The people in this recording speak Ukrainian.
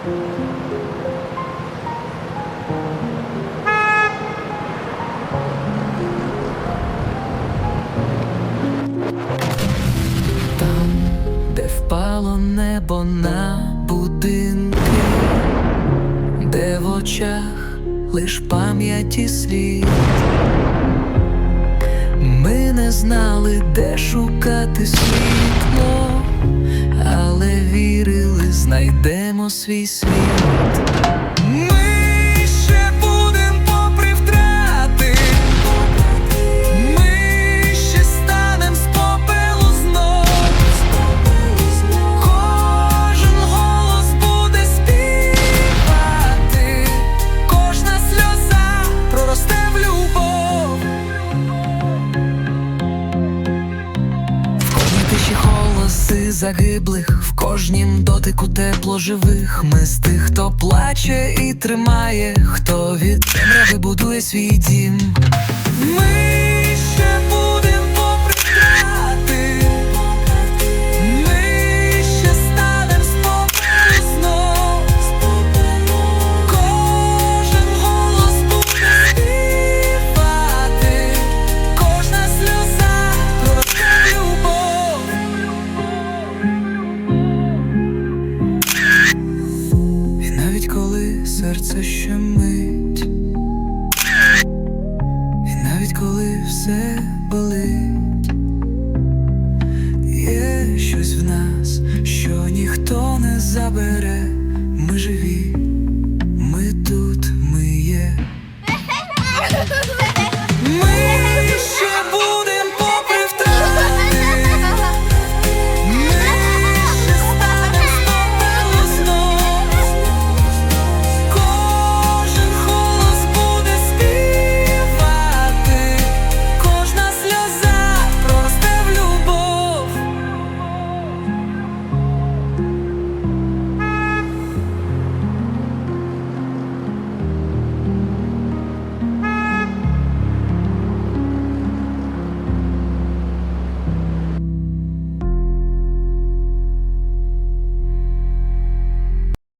Там, де впало небо на будинки, де в очах лиш пам'ять слід. Ми не знали, де шукати світло, але вірили, знайдемо свій світ. Голоси загиблих, в кожнім дотику тепло живих. Ми з тих, хто плаче і тримає, хто від темряви будує свій дім. Ми коли ще мить, і навіть коли все болить, є щось в нас, що ніхто не забере, ми живі,